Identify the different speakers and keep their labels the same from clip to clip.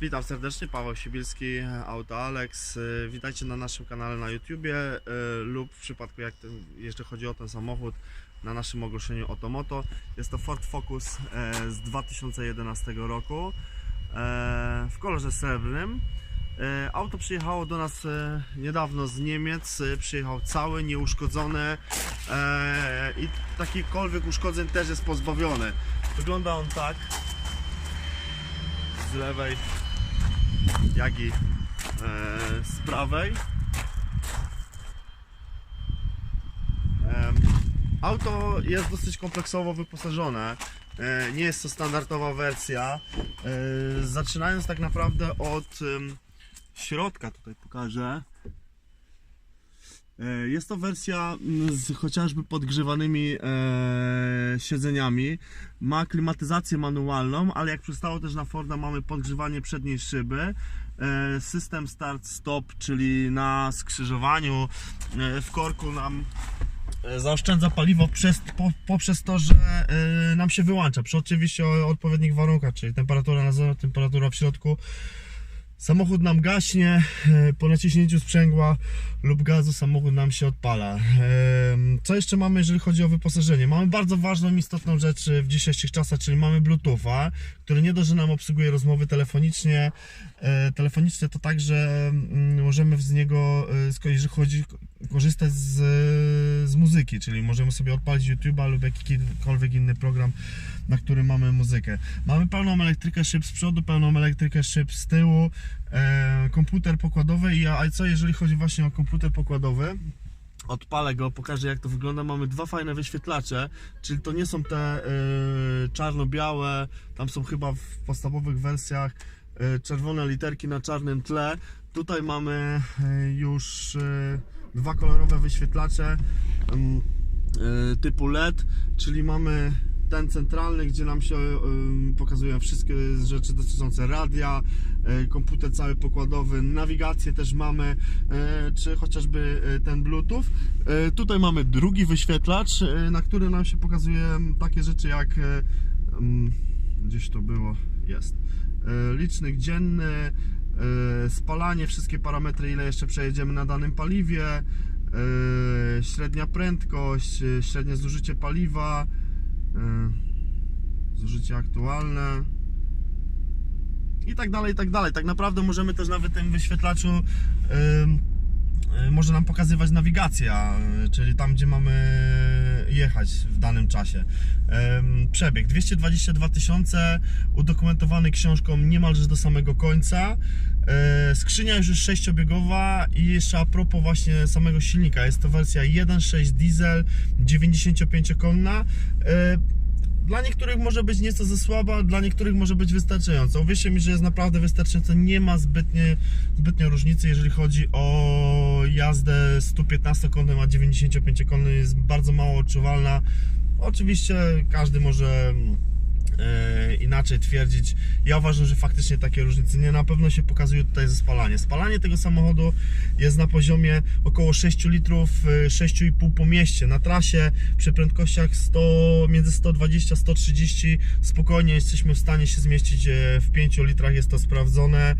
Speaker 1: Witam serdecznie, Paweł Sibilski, Auto Alex. Y, Witajcie na naszym kanale na YouTubie y, lub w przypadku, jak ten, jeżeli chodzi o ten samochód, na naszym ogłoszeniu Otomoto. Jest to Ford Focus e, z 2011 roku w kolorze srebrnym. Auto przyjechało do nas niedawno z Niemiec, przyjechał cały, nieuszkodzony i takikolwiek uszkodzeń też jest pozbawiony. Wygląda on tak z lewej jak i e, z prawej. Auto jest dosyć kompleksowo wyposażone. E, Nie jest to standardowa wersja. E, Zaczynając tak naprawdę od środka, tutaj pokażę. E, Jest to wersja mm, z chociażby podgrzewanymi e, siedzeniami. Ma klimatyzację manualną, ale jak przystało też na Forda mamy podgrzewanie przedniej szyby. E, system start-stop, czyli na skrzyżowaniu e, w korku nam e, zaoszczędza paliwo przez, po, poprzez to, że e, nam się wyłącza. Przy oczywiście odpowiednich warunkach, czyli temperatura na zewnątrz, temperatura w środku. Samochód nam gaśnie, e, po naciśnięciu sprzęgła lub gazu samochód nam się odpala. Em, Co jeszcze mamy, jeżeli chodzi o wyposażenie? Mamy bardzo ważną, istotną rzecz w dzisiejszych czasach, czyli mamy Bluetootha, który nie dość, że nam obsługuje rozmowy telefonicznie. E, Telefonicznie to tak, że mm, możemy z niego, e, jeżeli chodzi, korzystać z, z muzyki, czyli możemy sobie odpalić YouTube'a lub jakikolwiek inny program, na którym mamy muzykę. Mamy pełną elektrykę szyb z przodu, pełną elektrykę szyb z tyłu, e, komputer pokładowy i a co jeżeli chodzi właśnie o komputer pokładowy? Odpalę go, pokażę jak to wygląda. Mamy dwa fajne wyświetlacze, czyli to nie są te y, czarno-białe, tam są chyba w podstawowych wersjach y, czerwone literki na czarnym tle. Tutaj mamy y, już dwa kolorowe wyświetlacze y, typu LED, czyli mamy ten centralny, gdzie nam się pokazują wszystkie rzeczy dotyczące radia, y, komputer cały pokładowy, nawigację też mamy, y, czy chociażby ten Bluetooth. Tutaj mamy drugi wyświetlacz, na który nam się pokazuje takie rzeczy jak gdzieś to było, jest licznik dzienny, spalanie, wszystkie parametry, ile jeszcze przejedziemy na danym paliwie, y, średnia prędkość, y, średnie zużycie paliwa, zużycie aktualne i tak dalej, i tak dalej. Tak naprawdę możemy też nawet tym wyświetlaczu może nam pokazywać nawigacja, czyli tam, gdzie mamy jechać w danym czasie. Przebieg 222 tysiące, udokumentowany książką niemalże do samego końca. E, Skrzynia już jest sześciobiegowa i jeszcze a propos właśnie samego silnika, jest to wersja 1.6 diesel, 95-konna. E, Dla niektórych może być nieco za słaba, dla niektórych może być wystarczająca. Uwierzcie mi, że jest naprawdę wystarczająca. Nie ma zbytnie, zbytnio różnicy, jeżeli chodzi o jazdę 115-konnym, a 95-konnym jest bardzo mało odczuwalna. Oczywiście każdy może e, inaczej twierdzić. Ja uważam, że faktycznie takie różnice nie na pewno się pokazują tutaj ze spalanie. Spalanie tego samochodu jest na poziomie około 6 litrów, e, 6,5 po mieście. Na trasie przy prędkościach 100, między 120 a 130 spokojnie jesteśmy w stanie się zmieścić e, w 5 litrach, jest to sprawdzone.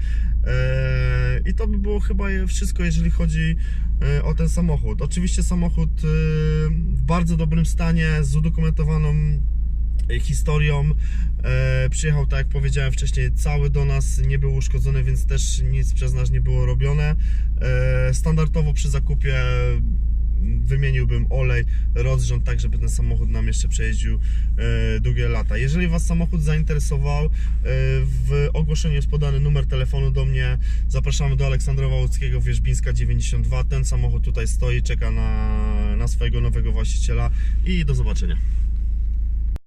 Speaker 1: E, I to by było chyba wszystko, jeżeli chodzi e, o ten samochód. Oczywiście samochód e, w bardzo dobrym stanie, z udokumentowaną e, historią. E, przyjechał, tak jak powiedziałem wcześniej, cały do nas, nie był uszkodzony, więc też nic przez nas nie było robione. E, standardowo przy zakupie wymieniłbym olej, rozrząd, tak żeby ten samochód nam jeszcze przejeździł e, długie lata. Jeżeli Was samochód zainteresował, e, w ogłoszeniu jest podany numer telefonu do mnie. Zapraszamy do Aleksandrowa Łódzkiego, Wierzbińska 92. Ten samochód tutaj stoi, czeka na, na swojego nowego właściciela i do zobaczenia.